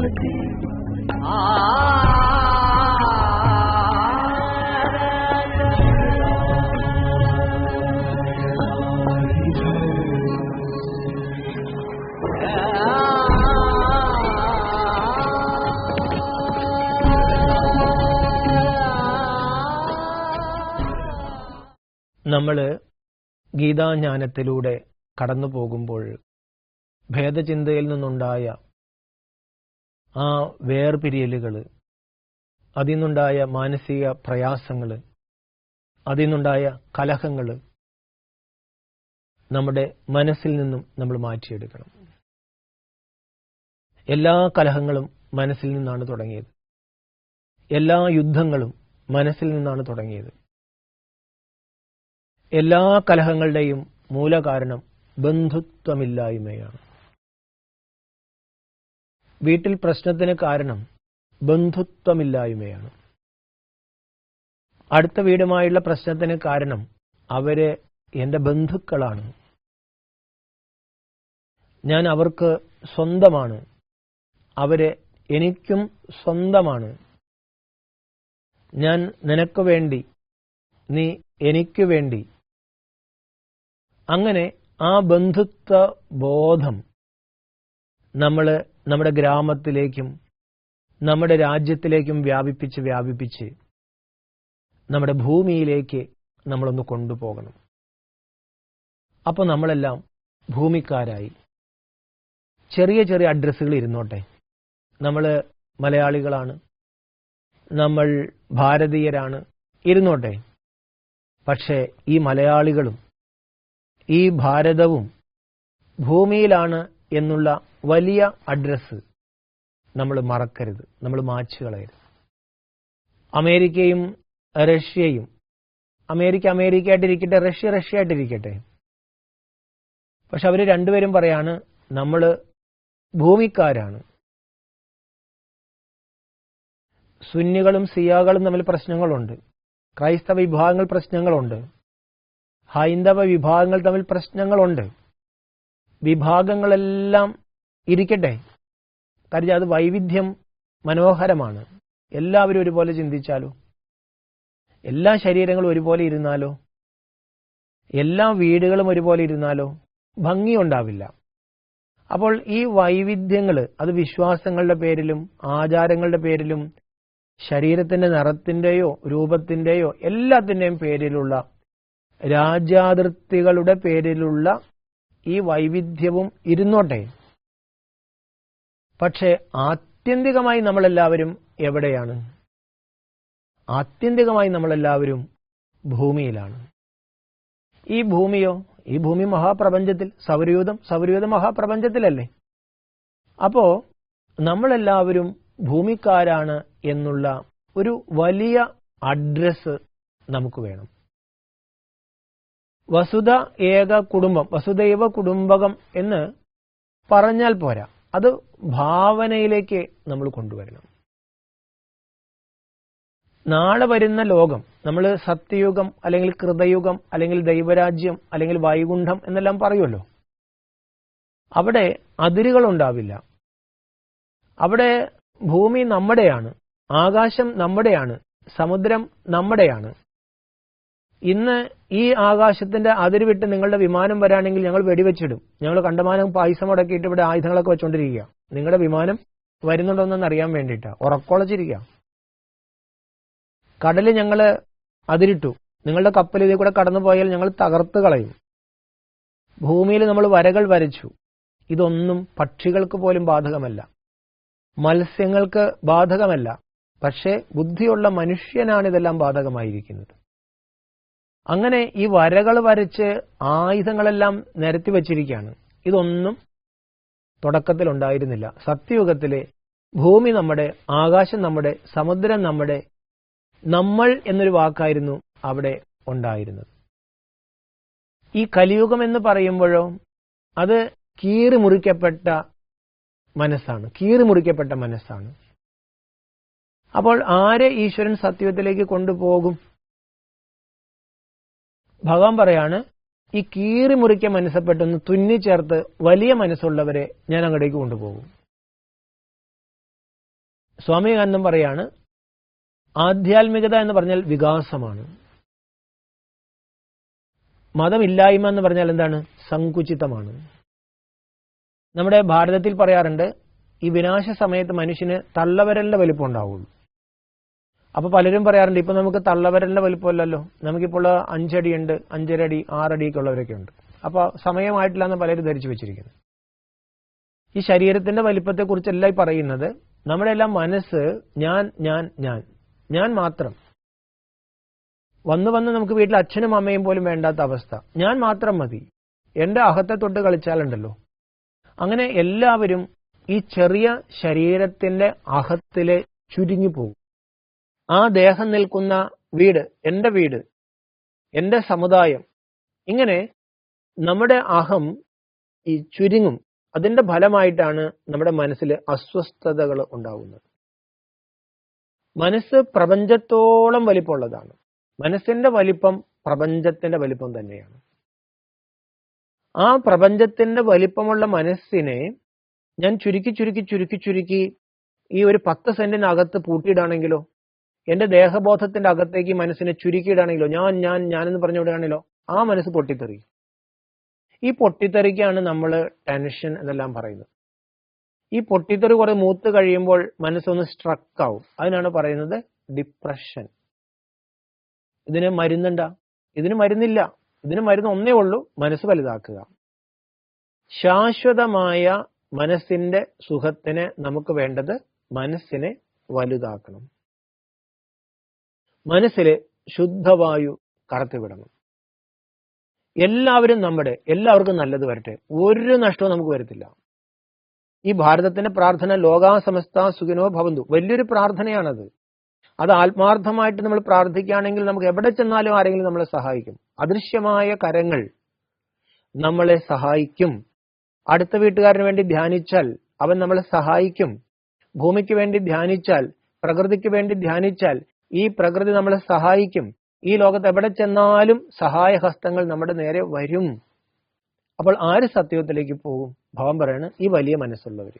നമ്മൾ നമ്മൾ ഗീതാജ്ഞാനത്തിലൂടെ കടന്നു പോകുമ്പോൾ ഭേദചിന്തയിൽ നിന്നുണ്ടായ ആ വേർപിരിയലുകൾ അതിൽ നിന്നുണ്ടായ മാനസിക പ്രയാസങ്ങൾ അതിൽ നിന്നുണ്ടായ കലഹങ്ങൾ നമ്മുടെ മനസ്സിൽ നിന്നും നമ്മൾ മാറ്റിയെടുക്കണം. എല്ലാ കലഹങ്ങളും മനസ്സിൽ നിന്നാണ് തുടങ്ങിയത്. എല്ലാ യുദ്ധങ്ങളും മനസ്സിൽ നിന്നാണ് തുടങ്ങിയത്. എല്ലാ കലഹങ്ങളുടെയും മൂലകാരണം ബന്ധുത്വമില്ലായ്മയാണ്. വീട്ടിൽ പ്രശ്നത്തിന് കാരണം ബന്ധുത്വമില്ലായ്മയാണ്. അടുത്ത വീടുമായുള്ള പ്രശ്നത്തിന് കാരണം അവർ എന്റെ ബന്ധുക്കളാണ്. ഞാൻ അവർക്ക് സ്വന്തമാണ്. അവർ എനിക്കും സ്വന്തമാണ്. ഞാൻ നിനക്ക് വേണ്ടി നീ എനിക്ക് വേണ്ടി. അങ്ങനെ ആ ബന്ധുത്വ ബോധം നമ്മൾ നമ്മുടെ ഗ്രാമത്തിലേക്കും നമ്മുടെ രാജ്യത്തിലേക്കും വ്യാപിപ്പിച്ച് വ്യാപിപ്പിച്ച് നമ്മുടെ ഭൂമിയിലേക്ക് നമ്മളൊന്ന് കൊണ്ടുപോകണം. അപ്പോൾ നമ്മളെല്ലാം ഭൂമിക്കാരായി. ചെറിയ ചെറിയ അഡ്രസ്സുകൾ ഇരുന്നോട്ടെ. നമ്മൾ മലയാളികളാണ്. നമ്മൾ ഭാരതീയരാണ്. ഇരുന്നോട്ടെ. പക്ഷേ ഈ മലയാളികളും ഈ ഭാരതവും ഭൂമിയിലാണ് എന്നുള്ള വലിയ അഡ്രസ്സ് നമ്മൾ മറക്കരുത്. നമ്മൾ മാച്ചു കളയരുത്. അമേരിക്കയും റഷ്യയും അമേരിക്ക അമേരിക്ക ആയിട്ടിരിക്കട്ടെ റഷ്യ റഷ്യ ആയിട്ടിരിക്കട്ടെ പക്ഷെ അവർ രണ്ടുപേരും പറയാണ് നമ്മൾ ഭൂമിക്കാരാണ്. സുന്നികളും സിയാകളും തമ്മിൽ പ്രശ്നങ്ങളുണ്ട്. ക്രൈസ്തവ വിഭാഗങ്ങൾ പ്രശ്നങ്ങളുണ്ട്. ഹൈന്ദവ വിഭാഗങ്ങൾ തമ്മിൽ പ്രശ്നങ്ങളുണ്ട്. വിഭാഗങ്ങളെല്ലാം ഇരിക്കട്ടെ. കാര്യം അത് വൈവിധ്യം മനോഹരമാണ്. എല്ലാവരും ഒരുപോലെ ചിന്തിച്ചാലോ? എല്ലാ ശരീരങ്ങളും ഒരുപോലെ ഇരുന്നാലോ? എല്ലാ വീടുകളും ഒരുപോലെ ഇരുന്നാലോ? ഭംഗിയുണ്ടാവില്ല. അപ്പോൾ ഈ വൈവിധ്യങ്ങൾ അത് വിശ്വാസങ്ങളുടെ പേരിലും ആചാരങ്ങളുടെ പേരിലും ശരീരത്തിന്റെ നിറത്തിന്റെയോ രൂപത്തിന്റെയോ എല്ലാത്തിന്റെയും പേരിലുള്ള രാജ്യാതിർത്തികളുടെ പേരിലുള്ള ഈ വൈവിധ്യവും ഇരുന്നോട്ടെ. പക്ഷേ ആത്യന്തികമായി നമ്മളെല്ലാവരും എവിടെയാണ്? ആത്യന്തികമായി നമ്മളെല്ലാവരും ഭൂമിയിലാണ്. ഈ ഭൂമിയോ ഈ ഭൂമി മഹാപ്രപഞ്ചത്തിൽ സൗരയൂഥം സൗരയൂഥ മഹാപ്രപഞ്ചത്തിലല്ലേ? അപ്പോ നമ്മളെല്ലാവരും ഭൂമിക്കാരാണ് എന്നുള്ള ഒരു വലിയ അഡ്രസ് നമുക്ക് വേണം. വസുധ ഏക കുടുംബം വസുദൈവ കുടുംബകം എന്ന് പറഞ്ഞാൽ പോരാ. അത് ഭാവനയിലേക്ക് നമ്മൾ കൊണ്ടുവരണം. നാളെ വരുന്ന ലോകം നമ്മൾ സത്യയുഗം അല്ലെങ്കിൽ കൃതയുഗം അല്ലെങ്കിൽ ദൈവരാജ്യം അല്ലെങ്കിൽ വൈകുണ്ഠം എന്നെല്ലാം പറയുമല്ലോ. അവിടെ അതിരുകൾ ഉണ്ടാവില്ല അവിടെ ഭൂമി നമ്മുടെയാണ് ആകാശം നമ്മുടെയാണ് സമുദ്രം നമ്മുടെയാണ്. ഇന്ന് ഈ ആകാശത്തിന്റെ അതിര് വിട്ട് നിങ്ങളുടെ വിമാനം വരാണെങ്കിൽ ഞങ്ങൾ വെടിവെച്ചിടും. ഞങ്ങൾ കണ്ടമാനം പായസം മുടക്കിയിട്ട് ഇവിടെ ആയുധങ്ങളൊക്കെ വെച്ചോണ്ടിരിക്കുക. നിങ്ങളുടെ വിമാനം വരുന്നുണ്ടോന്നൊന്നും അറിയാൻ വേണ്ടിയിട്ടാ. ഉറക്കൊളച്ചിരിക്കുക കടൽ ഞങ്ങൾ അതിരിട്ടു. നിങ്ങളുടെ കപ്പൽ ഇതിൽ കൂടെ കടന്നു പോയാൽ ഞങ്ങൾ തകർത്ത് കളയും. ഭൂമിയിൽ നമ്മൾ വരകൾ വരച്ചു. ഇതൊന്നും പക്ഷികൾക്ക് പോലും ബാധകമല്ല. മത്സ്യങ്ങൾക്ക് ബാധകമല്ല. പക്ഷേ ബുദ്ധിയുള്ള മനുഷ്യനാണ് ഇതെല്ലാം ബാധകമായിരിക്കുന്നത്. അങ്ങനെ ഈ വരകൾ വരച്ച് ആയുധങ്ങളെല്ലാം നിരത്തി വച്ചിരിക്കുകയാണ്. ഇതൊന്നും തുടക്കത്തിൽ ഉണ്ടായിരുന്നില്ല. സത്യയുഗത്തിലെ ഭൂമി നമ്മുടെ ആകാശം നമ്മുടെ സമുദ്രം നമ്മുടെ നമ്മൾ എന്നൊരു വാക്കായിരുന്നു അവിടെ ഉണ്ടായിരുന്നത്. ഈ കലിയുഗം എന്ന് പറയുമ്പോഴോ അത് കീറി മുറിക്കപ്പെട്ട മനസ്സാണ്. കീറി മുറിക്കപ്പെട്ട മനസ്സാണ്. അപ്പോൾ ആരെ ഈശ്വരൻ സത്യത്തിലേക്ക് കൊണ്ടുപോകും? ഭഗവാൻ പറയാണ് ഈ കീറി മുറിക്ക തുന്നി ചേർത്ത് വലിയ മനസ്സുള്ളവരെ ഞാൻ അങ്ങോട്ടേക്ക് കൊണ്ടുപോകും. സ്വാമി ഗാന്ധം പറയാണ് ആധ്യാത്മികത എന്ന് പറഞ്ഞാൽ വികാസമാണ്. മതമില്ലായ്മ എന്ന് പറഞ്ഞാൽ എന്താണ്? സങ്കുചിതമാണ്. നമ്മുടെ ഭാരതത്തിൽ പറയാറുണ്ട് ഈ വിനാശ സമയത്ത് മനുഷ്യന് തള്ളവരലിന്റെ വലിപ്പം ഉണ്ടാവുള്ളൂ അപ്പൊ പലരും പറയാറുണ്ട് ഇപ്പൊ നമുക്ക് തള്ളവരലിന്റെ വലിപ്പമല്ലല്ലോ. നമുക്കിപ്പോൾ അഞ്ചടി ഉണ്ട് അഞ്ചര അടി ആറടിയൊക്കെ ഉള്ളവരൊക്കെ ഉണ്ട്. അപ്പൊ സമയമായിട്ടില്ല എന്ന് പലരും ധരിച്ചു വെച്ചിരിക്കുന്നു. ഈ ശരീരത്തിന്റെ വലിപ്പത്തെ കുറിച്ചല്ല ഈ പറയുന്നത്. നമ്മുടെ എല്ലാം മനസ്സ് ഞാൻ ഞാൻ ഞാൻ. ഞാൻ മാത്രം. വന്നു വന്ന് നമുക്ക് വീട്ടിൽ അച്ഛനും അമ്മയും പോലും വേണ്ടാത്ത അവസ്ഥ. ഞാൻ മാത്രം മതി. എന്റെ അഹത്തെ തൊട്ട് കളിച്ചാലുണ്ടല്ലോ. അങ്ങനെ എല്ലാവരും ഈ ചെറിയ ശരീരത്തിന്റെ അഹത്തിൽ ചുരുങ്ങിപ്പോകും ആ ദേഹം നിൽക്കുന്ന വീട് എന്റെ വീട് എന്റെ സമുദായം ഇങ്ങനെ നമ്മുടെ അഹം ഈ ചുരുങ്ങും. അതിന്റെ ഫലമായിട്ടാണ് നമ്മുടെ മനസ്സിൽ അസ്വസ്ഥതകൾ ഉണ്ടാവുന്നത്. മനസ്സ് പ്രപഞ്ചത്തോളം വലിപ്പമുള്ളതാണ്. മനസ്സിന്റെ വലിപ്പം പ്രപഞ്ചത്തിന്റെ വലിപ്പം തന്നെയാണ്. ആ പ്രപഞ്ചത്തിന്റെ വലിപ്പമുള്ള മനസ്സിനെ ഞാൻ ചുരുക്കി ചുരുക്കി ചുരുക്കി ചുരുക്കി ഈ ഒരു പത്ത് സെന്റിനകത്ത് പൂട്ടിയിടാണെങ്കിലോ എന്റെ ദേഹബോധത്തിന്റെ അകത്തേക്ക് മനസ്സിനെ ചുരുക്കിയിടാണെങ്കിലോ ഞാൻ ഞാൻ ഞാൻ പറഞ്ഞു വിടുകയാണെങ്കിലോ ആ മനസ്സ് പൊട്ടിത്തെറി ഈ പൊട്ടിത്തെറിക്കാണ് നമ്മൾ ടെൻഷൻ എന്നെല്ലാം പറയുന്നത്. ഈ പൊട്ടിത്തെറി കുറെ മൂത്ത് കഴിയുമ്പോൾ മനസ്സൊന്ന് സ്ട്രക്ക് ആവും അതിനാണ് പറയുന്നത് ഡിപ്രഷൻ. ഇതിന് മരുന്നുണ്ടാ? ഇതിന് മരുന്നില്ല. ഇതിന് മരുന്ന് ഒന്നേ ഉള്ളൂ. മനസ്സ് വലുതാക്കുക. ശാശ്വതമായ മനസ്സിന്റെ സുഖത്തിന് നമുക്ക് വേണ്ടത് മനസ്സിനെ വലുതാക്കണം. മനസ്സിലെ ശുദ്ധവായു കടത്തിവിടണം എല്ലാവരും നമ്മുടെ എല്ലാവർക്കും നല്ലത് വരട്ടെ. ഒരു നഷ്ടവും നമുക്ക് വരത്തില്ല. ഈ ഭാരതത്തിന്റെ പ്രാർത്ഥന ലോകാസമസ്ത സുഖിനോ ഭവന്തു. വലിയൊരു പ്രാർത്ഥനയാണത്. അത് ആത്മാർത്ഥമായിട്ട് നമ്മൾ പ്രാർത്ഥിക്കുകയാണെങ്കിൽ നമുക്ക് എവിടെ ചെന്നാലും ആരെങ്കിലും നമ്മളെ സഹായിക്കും. അദൃശ്യമായ കരങ്ങൾ നമ്മളെ സഹായിക്കും. അടുത്ത വീട്ടുകാരന് വേണ്ടി ധ്യാനിച്ചാൽ അവൻ നമ്മളെ സഹായിക്കും. ഭൂമിക്ക് വേണ്ടി ധ്യാനിച്ചാൽ പ്രകൃതിക്ക് വേണ്ടി ധ്യാനിച്ചാൽ ഈ പ്രകൃതി നമ്മളെ സഹായിക്കും. ഈ ലോകത്ത് എവിടെ ചെന്നാലും സഹായഹസ്തങ്ങൾ നമ്മുടെ നേരെ വരും. അപ്പോൾ ആര് സത്യത്തിലേക്ക് പോകും? ഭാവം പറയാണ് ഈ വലിയ മനസ്സുള്ളവർ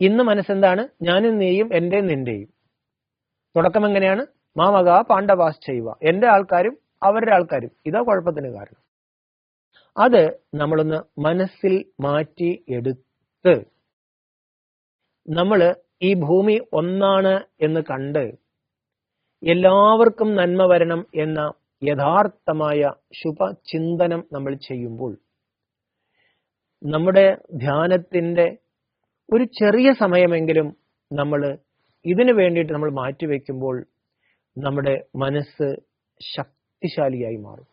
ഇന്ന് മനസ്സെന്താണ്? ഞാനും നീയും എന്റെ നിന്റെയും. തുടക്കം എങ്ങനെയാണ്? മാമക പാണ്ഡവാസ് ചെയ്യുക എന്റെ ആൾക്കാരും അവരുടെ ആൾക്കാരും. ഇതാ കുഴപ്പത്തിന് കാരണം. അത് നമ്മളൊന്ന് മനസ്സിൽ മാറ്റി എടുത്ത് നമ്മൾ ഈ ഭൂമി ഒന്നാണ് എന്ന് കണ്ട് എല്ലാവർക്കും നന്മ വരണം എന്ന യഥാർത്ഥമായ ശുഭചിന്തനം നമ്മൾ ചെയ്യുമ്പോൾ നമ്മുടെ ധ്യാനത്തിന്റെ ഒരു ചെറിയ സമയമെങ്കിലും നമ്മൾ ഇതിനു വേണ്ടിയിട്ട് നമ്മൾ മാറ്റിവെക്കുമ്പോൾ നമ്മുടെ മനസ്സ് ശക്തിശാലിയായി മാറും.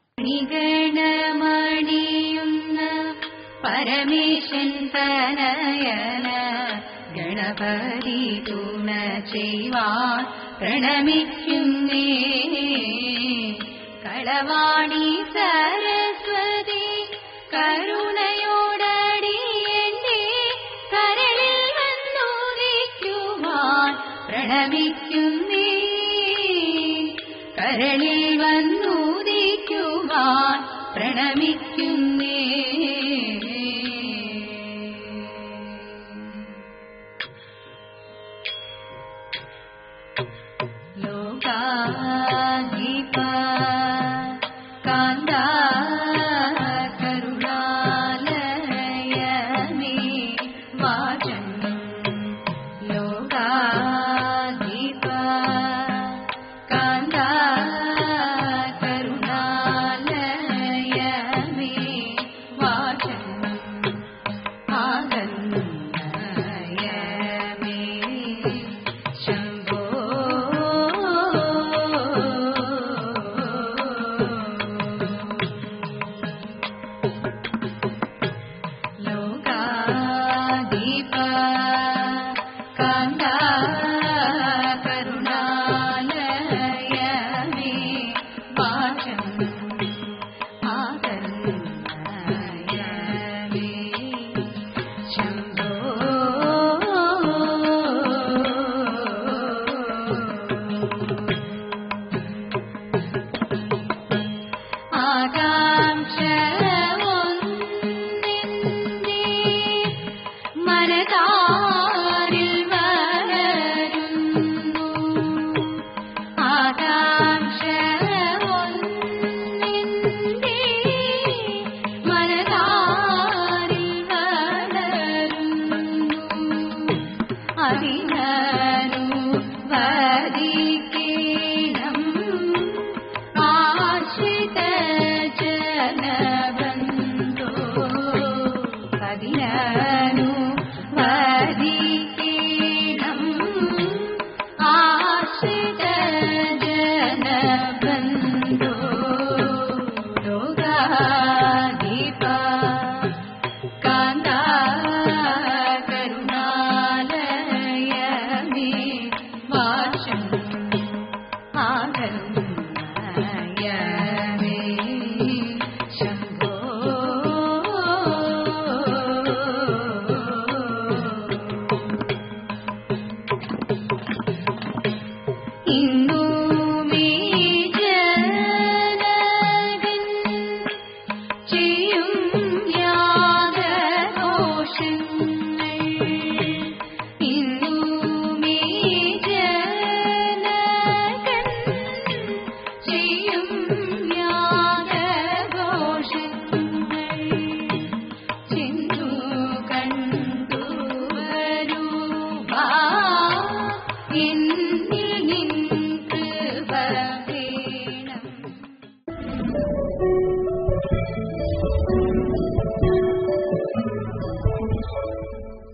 പരമേശൻ തനയന ഗണപതി തുണ ചെയ്യുവാൻ പ്രണമിക്കുന്നേ. കളവാണീ സരസ്വതി